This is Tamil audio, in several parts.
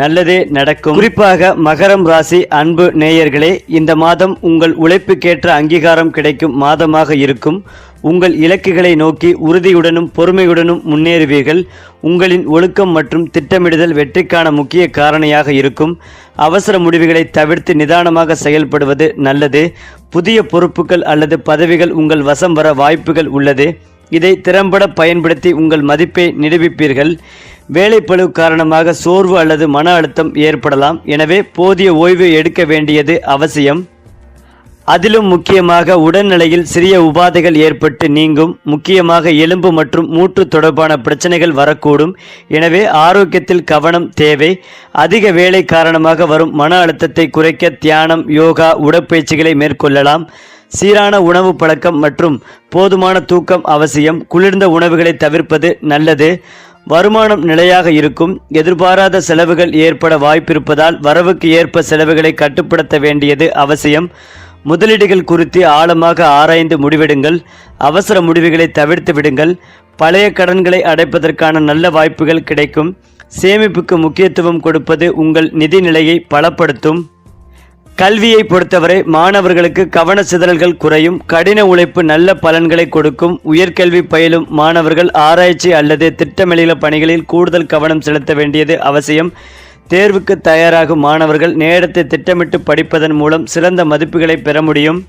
நல்லதே நடக்கும். குறிப்பாக மகரம் ராசி அன்பு நேயர்களே இந்த மாதம் உங்கள் உழைப்புக்கேற்ற அங்கீகாரம் கிடைக்கும் மாதமாக இருக்கும். உங்கள் இலக்குகளை நோக்கி உறுதியுடனும் பொறுமையுடனும் முன்னேறுவீர்கள். உங்களின் ஒழுக்கம் மற்றும் திட்டமிடுதல் வெற்றிக்கான முக்கிய காரணியாக இருக்கும். அவசர முடிவுகளை தவிர்த்து நிதானமாக செயல்படுவது நல்லது. புதிய பொறுப்புகள் அல்லது பதவிகள் உங்கள் வசம் வர வாய்ப்புகள் உள்ளது. இதை திறம்பட பயன்படுத்தி உங்கள் மதிப்பை நிரூபிப்பீர்கள். வேலைப்பளு காரணமாக சோர்வு அல்லது மன அழுத்தம் ஏற்படலாம். எனவே போதிய ஓய்வு எடுக்க வேண்டியது அவசியம். அதிலும் முக்கியமாக உடல்நிலையில் சிறிய உபாதைகள் ஏற்பட்டு நீங்கும். முக்கியமாக எலும்பு மற்றும் மூட்டு தொடர்பான பிரச்சனைகள் வரக்கூடும். எனவே ஆரோக்கியத்தில் கவனம் தேவை. அதிக வேலை காரணமாக வரும் மன அழுத்தத்தை குறைக்க தியானம் யோகா உடற்பயிற்சிகளை மேற்கொள்ளலாம். சீரான உணவு பழக்கம் மற்றும் போதுமான தூக்கம் அவசியம். குளிர்ந்த உணவுகளை தவிர்ப்பது நல்லது. வருமானம் நிலையாக இருக்கும். எதிர்பாராத செலவுகள் ஏற்பட வாய்ப்பிருப்பதால் வரவுக்கு ஏற்ப செலவுகளை கட்டுப்படுத்த வேண்டியது அவசியம். முதலீடுகள் குறித்து ஆழமாக ஆராய்ந்து முடிவெடுங்கள். அவசர முடிவுகளை தவிர்த்து விடுங்கள். பழைய கடன்களை அடைப்பதற்கான நல்ல வாய்ப்புகள் கிடைக்கும். சேமிப்புக்கு முக்கியத்துவம் கொடுப்பது உங்கள் நிதி நிலையை பலப்படுத்தும். கல்வியை பொறுத்தவரை மாணவர்களுக்கு கவன சிதறல்கள் குறையும் கடின உழைப்பு நல்ல பலன்களை கொடுக்கும் உயர்கல்வி பயிலும் மாணவர்கள் ஆராய்ச்சி அல்லது திட்டமிடல பணிகளில் கூடுதல் கவனம் செலுத்த வேண்டியது அவசியம். தேர்வுக்கு தயாராகும் மாணவர்கள் நேரத்தை திட்டமிட்டு படிப்பதன் மூலம் சிறந்த மதிப்புகளை பெற முடியும்.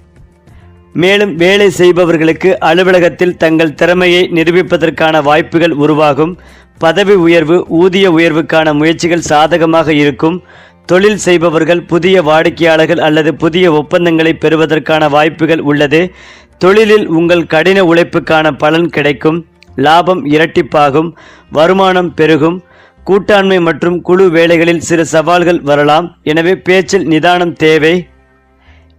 மேலும் வேலை செய்பவர்களுக்கு அலுவலகத்தில் தங்கள் திறமையை நிரூபிப்பதற்கான வாய்ப்புகள் உருவாகும். பதவி உயர்வு ஊதிய உயர்வுக்கான முயற்சிகள் சாதகமாக இருக்கும். தொழில் செய்பவர்கள் புதிய வாடிக்கையாளர்கள் அல்லது புதிய ஒப்பந்தங்களை பெறுவதற்கான வாய்ப்புகள் உள்ளது. தொழிலில் உங்கள் கடின உழைப்புக்கான பலன் கிடைக்கும். லாபம் இரட்டிப்பாகும். வருமானம் பெருகும். கூட்டாண்மை மற்றும் குழு வேலைகளில் சிறு சவால்கள் வரலாம். எனவே பேச்சில் நிதானம் தேவை.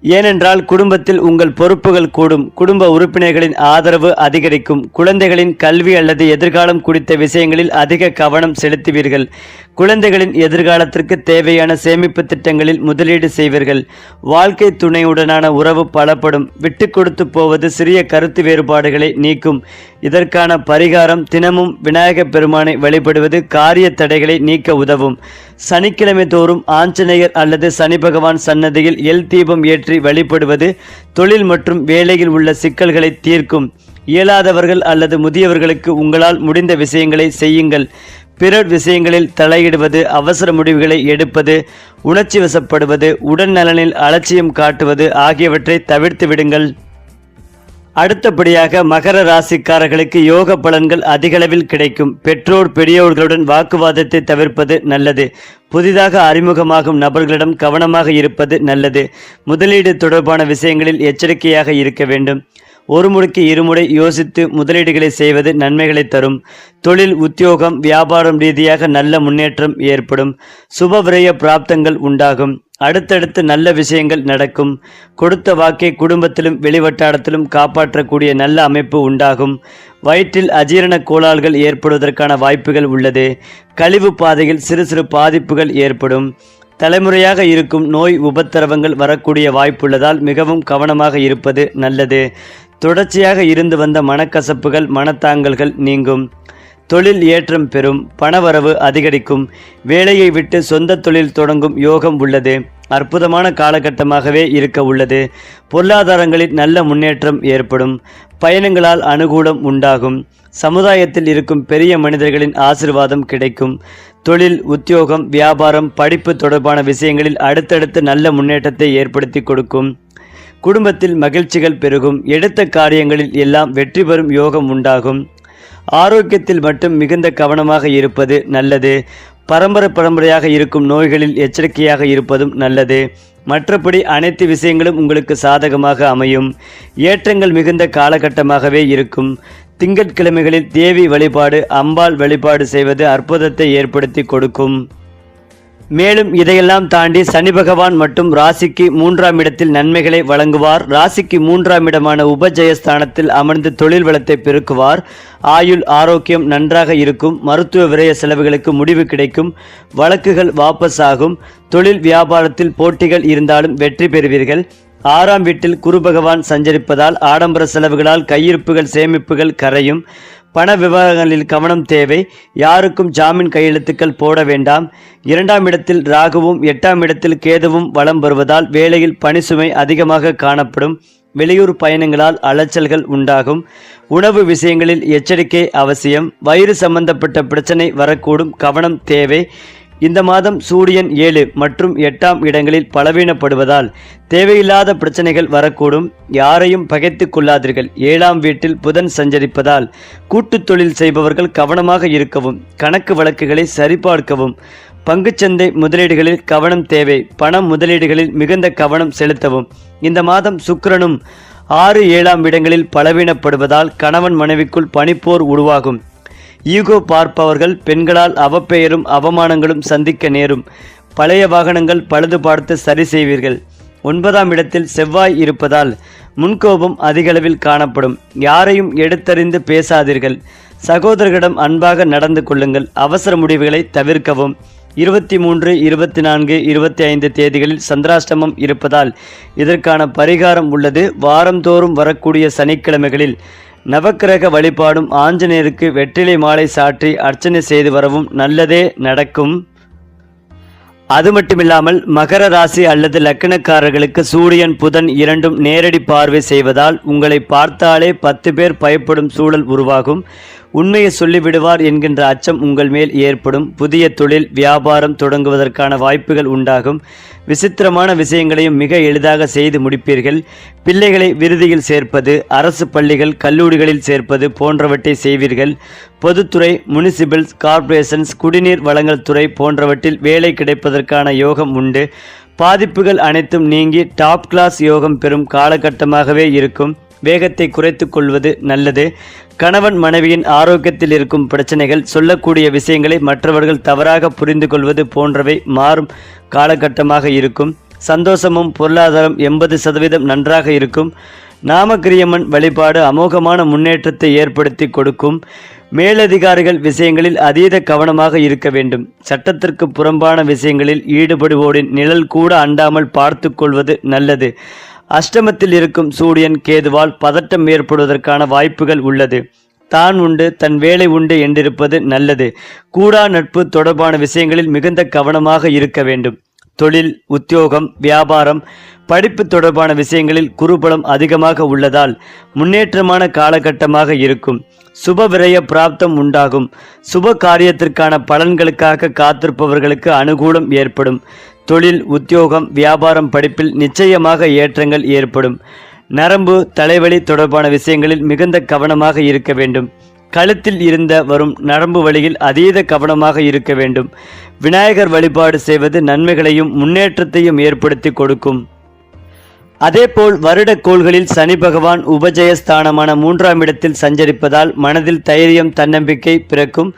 ஏனென்றால் குடும்பத்தில் உங்கள் பொறுப்புகள் கூடும். குடும்ப உறுப்பினர்களின் ஆதரவு அதிகரிக்கும். குழந்தைகளின் கல்வி அல்லது எதிர்காலம் குறித்த விஷயங்களில் அதிக கவனம் செலுத்துவீர்கள். குழந்தைகளின் எதிர்காலத்திற்கு தேவையான சேமிப்பு திட்டங்களில் முதலீடு செய்வீர்கள். வாழ்க்கை துணையுடனான உறவு பலப்படும். விட்டு கொடுத்து போவது சிறிய கருத்து வேறுபாடுகளை நீக்கும். இதற்கான பரிகாரம் தினமும் விநாயகப் பெருமானை வழிபடுவது காரிய தடைகளை நீக்க உதவும். சனிக்கிழமை தோறும் ஆஞ்சநேயர் அல்லது சனி பகவான் சன்னதியில் எல் தீபம் ஏற்றி வழிபடுவது தொழில் மற்றும் வேலையில் உள்ள சிக்கல்களை தீர்க்கும். இயலாதவர்கள் அல்லது முதியவர்களுக்கு உங்களால் முடிந்த விஷயங்களை செய்யுங்கள். பிறர் விஷயங்களில் தலையிடுவது அவசர முடிவுகளை எடுப்பது உணர்ச்சி வசப்படுவது உடல் நலனில் அலட்சியம் காட்டுவது ஆகியவற்றை தவிர்த்து விடுங்கள். அடுத்தபடியாக மகர ராசிக்காரர்களுக்கு யோக பலன்கள் அதிகளவில் கிடைக்கும். பெற்றோர் பெரியோர்களுடன் வாக்குவாதத்தை தவிர்ப்பது நல்லது. புதிதாக அறிமுகமாகும் நபர்களிடம் கவனமாக இருப்பது நல்லது. முதலீடு தொடர்பான விஷயங்களில் எச்சரிக்கையாக இருக்க வேண்டும். ஒரு முறைக்கு இருமுறை யோசித்து முதலீடுகளை செய்வது நன்மைகளை தரும். தொழில் உத்தியோகம் வியாபாரம் ரீதியாக நல்ல முன்னேற்றம் ஏற்படும். சுப விரய பிராப்தங்கள் உண்டாகும். அடுத்தடுத்து நல்ல விஷயங்கள் நடக்கும். கொடுத்த வாக்கை குடும்பத்திலும் வெளிவட்டாரத்திலும் காப்பாற்றக்கூடிய நல்ல அமைப்பு உண்டாகும். வயிற்றில் அஜீரண கோளாறுகள் ஏற்படுவதற்கான வாய்ப்புகள் உள்ளது. கழிவு பாதையில் சிறு சிறு பாதிப்புகள் ஏற்படும். தலைமுறையாக இருக்கும் நோய் உபத்திரவங்கள் வரக்கூடிய வாய்ப்புள்ளதால் மிகவும் கவனமாக இருப்பது நல்லது. தொடர்ச்சியாக இருந்து வந்த மனக்கசப்புகள் மனத்தாங்கல்கள் நீங்கும். தொழில் ஏற்றம் பெறும் பணவரவு அதிகரிக்கும். வேலையை விட்டு சொந்த தொழில் தொடங்கும் யோகம் உள்ளது. அற்புதமான காலகட்டமாகவே இருக்க உள்ளது. பொருளாதாரங்களில் நல்ல முன்னேற்றம் ஏற்படும். பயணங்களால் அனுகூலம் உண்டாகும். சமுதாயத்தில் இருக்கும் பெரிய மனிதர்களின் ஆசிர்வாதம் கிடைக்கும். தொழில் உத்தியோகம் வியாபாரம் படிப்பு தொடர்பான விஷயங்களில் அடுத்தடுத்து நல்ல முன்னேற்றத்தை ஏற்படுத்தி கொடுக்கும். குடும்பத்தில் மகிழ்ச்சிகள் பெருகும். எடுத்த காரியங்களில் எல்லாம் வெற்றி பெறும் யோகம் உண்டாகும். ஆரோக்கியத்தில் மட்டும் மிகுந்த கவனமாக இருப்பது நல்லது. பரம்பரை பரம்பரையாக இருக்கும் நோய்களில் எச்சரிக்கையாக இருப்பதும் நல்லது. மற்றபடி அனைத்து விஷயங்களும் உங்களுக்கு சாதகமாக அமையும். ஏற்றங்கள் மிகுந்த காலகட்டமாகவே இருக்கும். திங்கட்கிழமைகளில் தேவி வழிபாடு அம்பாள் வழிபாடு செய்வது அற்புதத்தை ஏற்படுத்தி கொடுக்கும். மேலும் இதையெல்லாம் தாண்டி சனி பகவான் மற்றும் ராசிக்கு மூன்றாம் இடத்தில் நன்மைகளை வழங்குவார். ராசிக்கு மூன்றாம் இடமான உபஜயஸ்தானத்தில் அமர்ந்து தொழில் வளத்தை பெருக்குவார். ஆயுள் ஆரோக்கியம் நன்றாக இருக்கும். மருத்துவ விரய செலவுகளுக்கு முடிவு கிடைக்கும். வழக்குகள் வாபஸ் ஆகும் தொழில் வியாபாரத்தில் போட்டிகள் இருந்தாலும் வெற்றி பெறுவீர்கள். ஆறாம் வீட்டில் குரு பகவான் சஞ்சரிப்பதால் ஆடம்பர செலவுகளால் கையிருப்புகள் சேமிப்புகள் கரையும். பண விவகாரங்களில் கவனம் தேவை. யாருக்கும் ஜாமீன் கையெழுத்துக்கள் போட வேண்டாம். இரண்டாம் இடத்தில் ராகுவும் எட்டாம் இடத்தில் கேதுவும் வலம் வருவதால் வேலையில் பணிசுமை அதிகமாக காணப்படும். வெளியூர் பயணங்களால் அலைச்சல்கள் உண்டாகும். உணவு விஷயங்களில் எச்சரிக்கை அவசியம். வயிறு சம்பந்தப்பட்ட பிரச்சனை வரக்கூடும். கவனம் தேவை. இந்த மாதம் சூரியன் ஏழு மற்றும் எட்டாம் இடங்களில் பலவீனப்படுவதால் தேவையில்லாத பிரச்சனைகள் வரக்கூடும். யாரையும் பகைத்துக் கொள்ளாதீர்கள். ஏழாம் வீட்டில் புதன் சஞ்சரிப்பதால் கூட்டுத் தொழில் செய்பவர்கள் கவனமாக இருக்கவும் கணக்கு வழக்குகளை சரிபார்க்கவும் பங்குச்சந்தை முதலீடுகளில் கவனம் தேவை பணம் முதலீடுகளில் மிகுந்த கவனம் செலுத்தவும். இந்த மாதம் சுக்கிரனும் ஆறு ஏழாம் இடங்களில் பலவீனப்படுவதால் கணவன் மனைவிக்குள் பனிப்போர் உருவாகும். ஈகோ பார்ப்பவர்கள் பெண்களால் அவப்பெயரும் அவமானங்களும் சந்திக்க நேரும். பழைய வாகனங்கள் பழுது பார்த்து சரி செய்வீர்கள். ஒன்பதாம் இடத்தில் செவ்வாய் இருப்பதால் முன்கோபம் அதிகளவில் காணப்படும். யாரையும் எடுத்தறிந்து பேசாதீர்கள். சகோதரர்களிடம் அன்பாக நடந்து கொள்ளுங்கள். அவசர முடிவுகளை தவிர்க்கவும். இருபத்தி மூன்று இருபத்தி நான்கு இருபத்தி ஐந்து தேதிகளில் சந்திராஷ்டமம் இருப்பதால் இதற்கான பரிகாரம் உள்ளது. வாரந்தோறும் வரக்கூடிய சனிக்கிழமைகளில் நவக்கிரக வழிபாடும் ஆஞ்சநேயருக்கு வெற்றிலை மாலை சாற்றி அர்ச்சனை செய்து வரவும் நல்லதே நடக்கும். அது மட்டுமில்லாமல் மகர ராசி அல்லது லக்கணக்காரர்களுக்கு சூரியன் புதன் இரண்டும் நேரடி பார்வை செய்வதால் உங்களை பார்த்தாலே பத்து பேர் பயப்படும் சூழல் உருவாகும். உண்மையை சொல்லிவிடுவார் என்கின்ற அச்சம் உங்கள் மேல் ஏற்படும். புதிய தொழில் வியாபாரம் தொடங்குவதற்கான வாய்ப்புகள் உண்டாகும். விசித்திரமான விஷயங்களையும் மிக எளிதாக செய்து முடிப்பீர்கள். பிள்ளைகளை விருதியில் சேர்ப்பது அரசு பள்ளிகள் கல்லூரிகளில் சேர்ப்பது போன்றவற்றை செய்வீர்கள். பொதுத்துறை முனிசிபல்ஸ் கார்ப்பரேஷன்ஸ் குடிநீர் வழங்கல் துறை போன்றவற்றில் வேலை கிடைப்பதற்கான யோகம் உண்டு. பாதிப்புகள் அனைத்தும் நீங்கி டாப் கிளாஸ் யோகம் பெறும் காலகட்டமாகவே இருக்கும். வேகத்தை குறைத்து கொள்வது நல்லது. கணவன் மனைவியின் ஆரோக்கியத்தில் இருக்கும் பிரச்சனைகள் சொல்லக்கூடிய விஷயங்களை மற்றவர்கள் தவறாக புரிந்து கொள்வது போன்றவை மாறும் காலகட்டமாக இருக்கும். சந்தோஷமும் பொருளாதாரம் எண்பது சதவீதம் நன்றாக இருக்கும். நாமகிரியம்மன் வழிபாடு அமோகமான முன்னேற்றத்தை ஏற்படுத்தி கொடுக்கும். மேலதிகாரிகள் விஷயங்களில் அதீத கவனமாக இருக்க வேண்டும். சட்டத்திற்கு புறம்பான விஷயங்களில் ஈடுபடுவோரின் நிழல் கூட அண்டாமல் பார்த்து கொள்வது நல்லது. அஷ்டமத்தில் இருக்கும் சூரியன் கேதுவால் பதட்டம் ஏற்படுவதற்கான வாய்ப்புகள் உள்ளது. தான் உண்டு தன் வேலை உண்டு என்றிருப்பது நல்லது. கூடா நட்பு தொடர்பான விஷயங்களில் மிகுந்த கவனமாக இருக்க வேண்டும். தொழில் உத்தியோகம் வியாபாரம் படிப்பு தொடர்பான விஷயங்களில் குருபலம் அதிகமாக உள்ளதால் முன்னேற்றமான காலகட்டமாக இருக்கும். சுப விரய பிராப்தம் உண்டாகும். சுப காரியத்திற்கான பலன்களுக்காக காத்திருப்பவர்களுக்கு அனுகூலம் ஏற்படும். தொழில் உத்தியோகம் வியாபாரம் படிப்பில் நிச்சயமாக ஏற்றங்கள் ஏற்படும். நரம்பு தலைவலி தொடர்பான விஷயங்களில் மிகுந்த கவனமாக இருக்க வேண்டும். கழுத்தில் இருந்த வரும் நரம்பு வழியில் அதீத கவனமாக இருக்க வேண்டும். விநாயகர் வழிபாடு செய்வது நன்மைகளையும் முன்னேற்றத்தையும் ஏற்படுத்தி கொடுக்கும். அதேபோல் வருட கோள்களில் சனி பகவான் உபஜயஸ்தானமான மூன்றாம் இடத்தில் சஞ்சரிப்பதால் மனதில் தைரியம் தன்னம்பிக்கை பிறக்கும்.